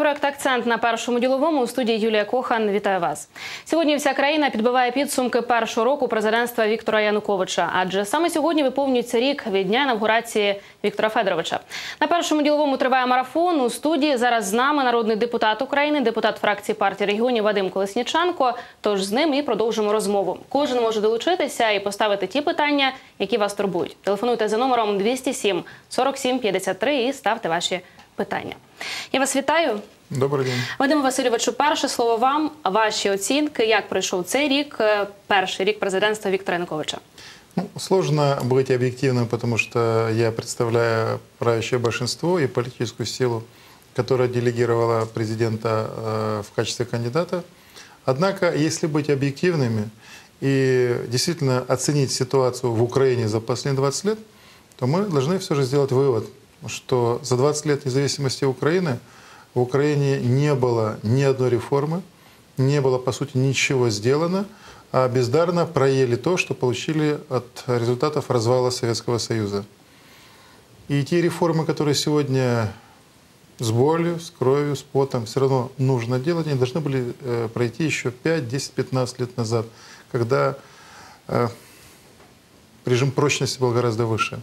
Проект Акцент на першому діловому у студії Юлія Кохан. Вітаю вас. Сьогодні вся країна підбиває підсумки першого року президентства Віктора Януковича. Адже саме сьогодні виповнюється рік від дня інавгурації Віктора Федоровича. На першому діловому триває марафон. У студії зараз з нами народний депутат України, депутат фракції партії регіонів Вадим Колесніченко. Тож з ним і продовжимо розмову. Кожен може долучитися і поставити ті питання, які вас турбують. Телефонуйте за номером 207 47 53 і ставте ваші питання. Я вас вітаю. Добрий день. Вадиме Васильовичу, перше слово вам. Ваші оцінки, як пройшов цей рік, е, перший рік президентства Віктора Януковича. Ну, сложно быть объективным, потому что я представляю правящее большинство и политическую силу, которая делегировала президента э, в качестве кандидата. Однако, если быть объективными и действительно оценить ситуацию в Украине за последние 20 лет, то мы должны все же сделать вывод, что за 20 лет независимости Украины в Украине не было ни одной реформы, не было, по сути, ничего сделано, а бездарно проели то, что получили от результатов развала Советского Союза. И те реформы, которые сегодня с болью, с кровью, с потом все равно нужно делать, они должны были э, пройти еще 5, 10, 15 лет назад, когда э, режим прочности был гораздо выше.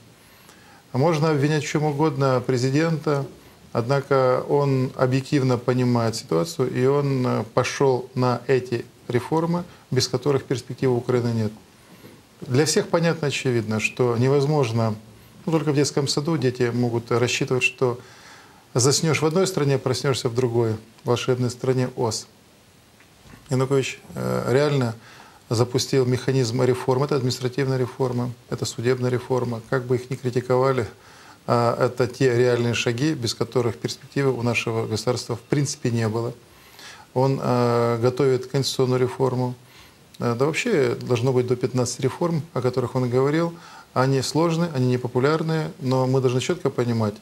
А можно обвинять в чем угодно президента, однако он объективно понимает ситуацию, и он э, пошел на эти реформы, без которых перспективы Украины нет. Для всех понятно, очевидно, что невозможно, ну, только в детском саду дети могут рассчитывать, что заснешь в одной стране, проснешься в другой, в волшебной стране ОС. Янукович э, реально запустил механизм реформ. Это административная реформа, это судебная реформа. Как бы их ни критиковали, а, это те реальные шаги, без которых перспективы у нашего государства в принципе не было. Он э, готовит конституционную реформу. Э, да вообще должно быть до 15 реформ, о которых он говорил. Они сложные, они непопулярные, но мы должны четко понимать,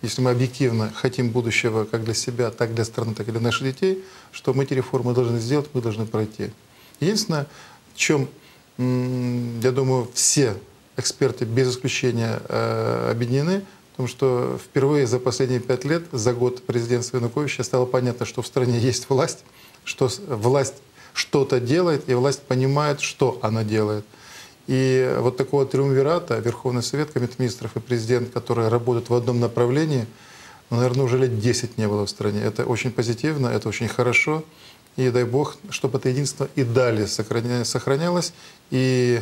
если мы объективно хотим будущего как для себя, так для страны, так и для наших детей, что мы эти реформы должны сделать, мы должны пройти. Единственное, чем, я думаю, все эксперты без исключения э, объединены, в том, что впервые за последние пять лет, за год президентства Януковича стало понятно, что в стране есть власть, что власть что-то делает, и власть понимает, что она делает. И вот такого триумвирата, Верховный Совет, Комитет министров и президент, которые работают в одном направлении, наверное, уже лет 10 не было в стране. Это очень позитивно, это очень хорошо. И дай Бог, чтобы это единство и далее сохранялось, и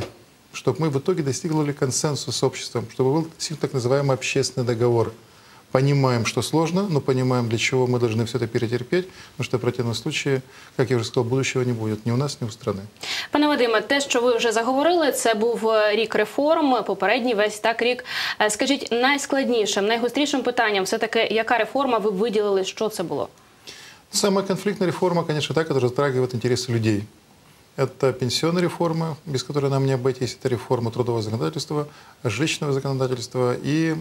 чтобы мы в итоге достигли консенсуса с обществом, чтобы был так называемый общественный договор. Понимаем, что сложно, но понимаем, для чего мы должны все это перетерпеть, потому что в противном случае, как я уже сказал, будущего не будет ни у нас, ни у страны. Пане Вадиме, те, що ви вже заговорили, це був рік реформ, попередній весь так рік. Скажіть, найскладнішим, найгострішим питанням, все таки, яка реформа ви виділили, що це було? Самая конфликтная реформа, конечно, та, которая затрагивает интересы людей. Это пенсионная реформа, без которой нам не обойтись. Это реформа трудового законодательства, жилищного законодательства и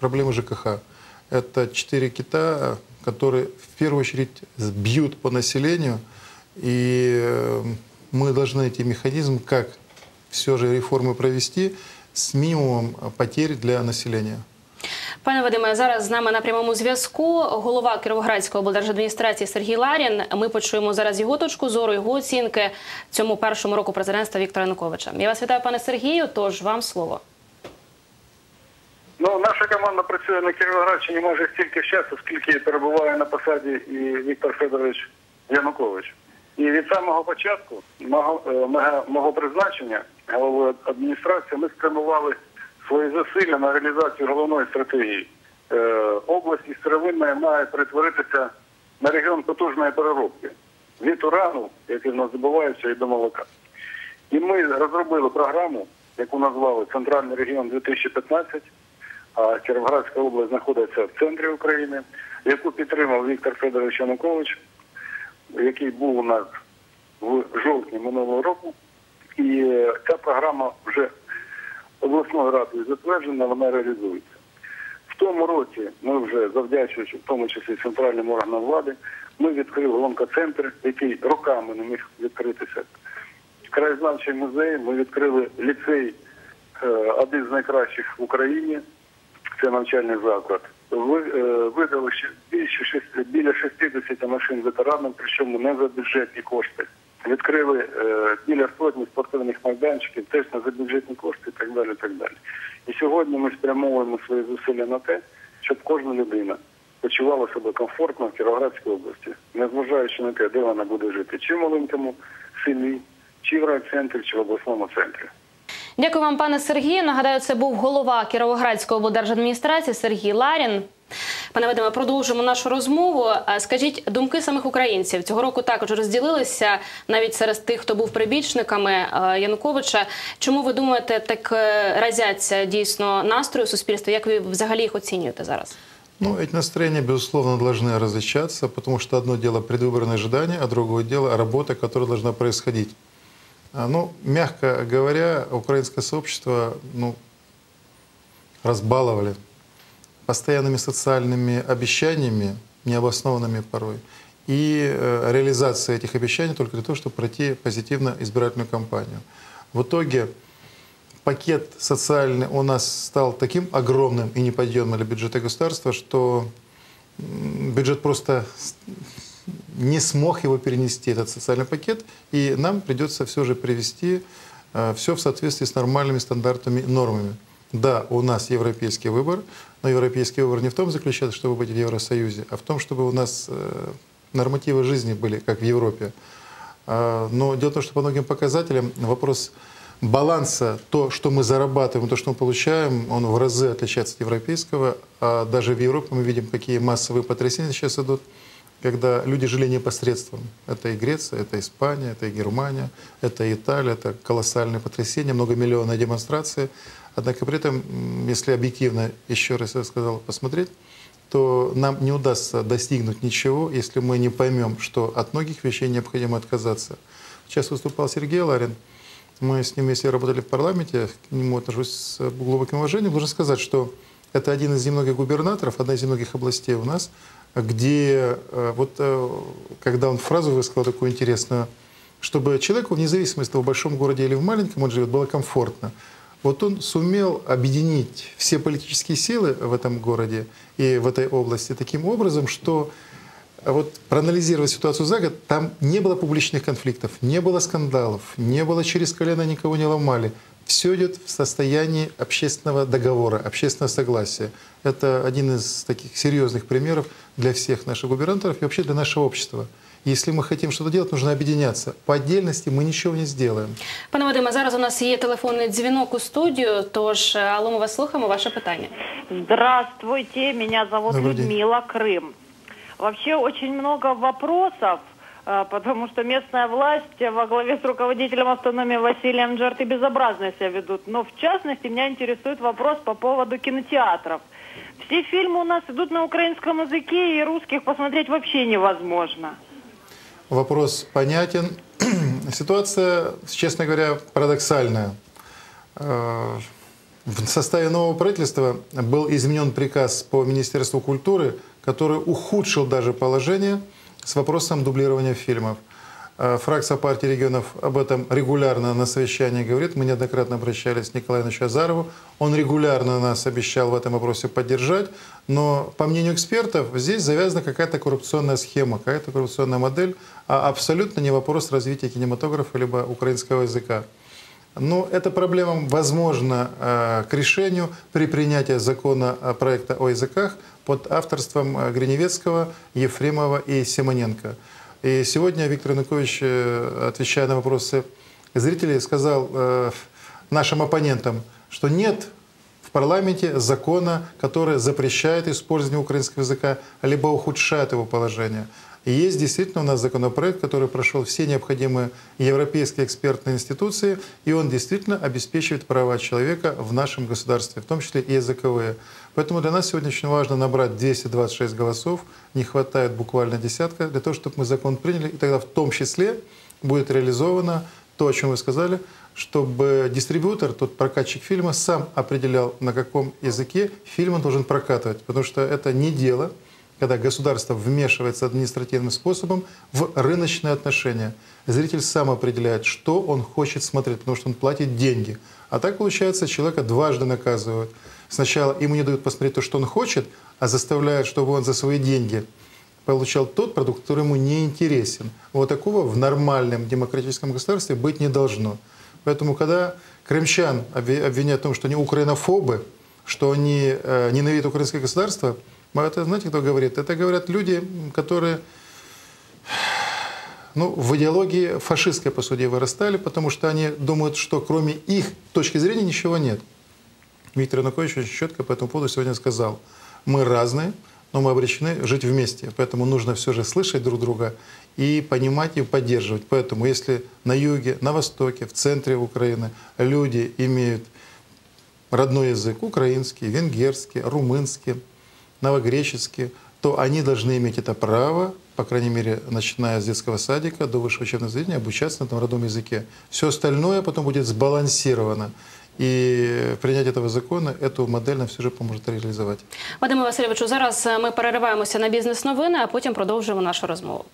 проблемы ЖКХ. Это четыре кита, которые в первую очередь бьют по населению. И э, мы должны найти механизм, как все же реформы провести с минимумом потерь для населения. Пане Вадиме, зараз з нами на прямому зв'язку голова Кіровоградської облдержадміністрації Сергій Ларін. Ми почуємо зараз його точку зору, його оцінки цьому першому року президентства Віктора Януковича. Я вас вітаю, пане Сергію. Тож вам слово. Ну, наша команда працює на Кіровоградщині майже стільки часу, скільки перебуває на посаді і Віктор Федорович Янукович. І від самого початку мого, мого, мого призначення головою адміністрації ми спрямували свої зусилля на реалізацію головної стратегії. Е, область із сировинної має перетворитися на регіон потужної переробки від урану, який в нас забувається, і до молока. І ми розробили програму, яку назвали Центральний регіон 2015, а Кіровоградська область знаходиться в центрі України, яку підтримав Віктор Федорович Янукович, який був у нас в жовтні минулого року. І ця програма вже обласною радою затверджена, вона реалізується. В тому році ми вже завдячуючи, в тому числі центральним органам влади, ми відкрили лонкоцентр, який роками не міг відкритися. Краєзнавчий музей, ми відкрили ліцей, один з найкращих в Україні, це навчальний заклад. е, видали більше біля 60 машин ветеранам, причому не за бюджетні кошти. Відкрили е, біля сотні спортивних майданчиків, теж не за бюджетні кошти і так далі. І так далі. І сьогодні ми спрямовуємо свої зусилля на те, щоб кожна людина почувала себе комфортно в Кіровоградській області, незважаючи на те, де вона буде жити, чи в маленькому селі, чи в райцентрі, чи в обласному центрі. Дякую вам, пане Сергію. Нагадаю, це був голова Кіровоградської облдержадміністрації Сергій Ларін. Пане Вадиме, продовжимо нашу розмову. А Скажіть, думки самих українців цього року також розділилися навіть серед тих, хто був прибічниками е, Януковича. Чому ви думаєте, так е, разяться дійсно настрої суспільства? Як ви взагалі їх оцінюєте зараз? Ну, эти настроения, безусловно, должны различаться, потому что одно дело предвыборное ожидание, а другое дело работа, которая должна происходить. А, Ну, мягко говоря, украинское сообщество ну, разбаловали постоянными социальными обещаниями, необоснованными порой, и э, реализация этих обещаний только для того, чтобы пройти позитивно избирательную кампанию. В итоге пакет социальный у нас стал таким огромным и неподъемным для бюджета государства, что бюджет просто не смог его перенести, этот социальный пакет, и нам придется все же привести все в соответствии с нормальными стандартами и нормами. Да, у нас европейский выбор, но европейский выбор не в том заключается, чтобы быть в Евросоюзе, а в том, чтобы у нас э, нормативы жизни были, как в Европе. А, Но дело в том, что по многим показателям вопрос баланса, то, что мы зарабатываем, то, что мы получаем, он в разы отличается от европейского. А даже в Европе мы видим, какие массовые потрясения сейчас идут, когда люди жили непосредственно. Это и Греция, это Испания, это и Германия, это Италия, это колоссальные потрясения, многомиллионные демонстрации. Однако при этом, если объективно, еще раз я сказал, посмотреть, то нам не удастся достигнуть ничего, если мы не поймем, что от многих вещей необходимо отказаться. Сейчас выступал Сергей Ларин. Мы с ним вместе работали в парламенте, к нему отношусь с глубоким уважением. Должен сказать, что это один из немногих губернаторов, одна из немногих областей у нас, где э, вот э, когда он фразу высказал такую интересную, чтобы человеку, вне зависимости того, в большом городе или в маленьком он живет, было комфортно. Вот он сумел объединить все политические силы в этом городе и в этой области таким образом, что вот проанализировать ситуацию за год, там не было публичных конфликтов, не было скандалов, не было через колено никого не ломали Все идет в состоянии общественного договора, общественного согласия. Это один из таких серьезных примеров для всех наших губернаторов и вообще для нашего общества. Если мы хотим что-то делать, нужно объединяться. По отдельности мы ничего не сделаем. Пане Вадиме, зараз у нас є телефонний дзвінок у студію. Тож, е, алло, ми вас слухаємо. Ваше питання. Здравствуйте, меня зовут Добрый день. Людмила Крым. Вообще очень много вопросов, э, потому что местная власть во главе с руководителем автономии Василием Джарты безобразно себя ведут. Но в частности меня интересует вопрос по поводу кинотеатров. Все фильмы у нас идут на украинском языке, и русских посмотреть вообще невозможно. Вопрос понятен. Ситуация, честно говоря, парадоксальная. Э, В составе нового правительства был изменен приказ по Министерству культуры, который ухудшил даже положение с вопросом дублирования фильмов. Э, Фракция партии регионов об этом регулярно на совещании говорит. Мы неоднократно обращались к Николаю Ивановичу Азарову. Он регулярно нас обещал в этом вопросе поддержать. Но, по мнению экспертов, здесь завязана какая-то коррупционная схема, какая-то коррупционная модель, а абсолютно не вопрос развития кинематографа либо украинского языка. Но эта проблема возможна э, к решению при принятии закона проекта о языках под авторством э, Гриневецкого, Ефремова и Симоненко. И сегодня Виктор Янукович, э, отвечая на вопросы зрителей, сказал нашим оппонентам, что нет в парламенте закона, который запрещает использование украинского языка, либо ухудшает его положение. И есть действительно у нас законопроект, который прошел все необходимые европейские экспертные институции, и он действительно обеспечивает права человека в нашем государстве, в том числе и языковые. Поэтому для нас сегодня очень важно набрать 226 голосов, не хватает буквально десятка, для того, чтобы мы закон приняли, и тогда в том числе будет реализовано то, о чем вы сказали, чтобы дистрибьютор, тот прокатчик фильма, сам определял, на каком языке фильм он должен прокатывать. Потому что это не дело, когда государство вмешивается административным способом в рыночные отношения. Зритель сам определяет, что он хочет смотреть, потому что он платит деньги. А так, получается, человека дважды наказывают. сначала ему не дают посмотреть то, что он хочет, а заставляют, чтобы он за свои деньги получал тот продукт, который ему не интересен. Вот такого в нормальном демократическом государстве быть не должно. Поэтому, когда крымчан обвиняют в том, что они украинофобы, что они э, ненавидят украинское государство, это знаете, кто говорит? Это говорят люди, которые ну, в идеологии фашистской, по сути, вырастали, потому что они думают, что кроме их точки зрения ничего нет. Виктор Янукович очень четко по этому поводу сегодня сказал. Мы разные, но мы обречены жить вместе. Поэтому нужно все же слышать друг друга и понимать и поддерживать. Поэтому если на юге, на востоке, в центре Украины люди имеют родной язык, украинский, венгерский, румынский, новогреческий, то они должны иметь это право, по крайней мере, начиная с детского садика до высшего учебного заведения, обучаться на этом родном языке. Все остальное потом будет сбалансировано. І прийняття цього закону цю модель нам все ж поможет реалізувати. Вадиме Васильовичу, зараз ми перериваємося на бізнес новини, а потім продовжуємо нашу розмову.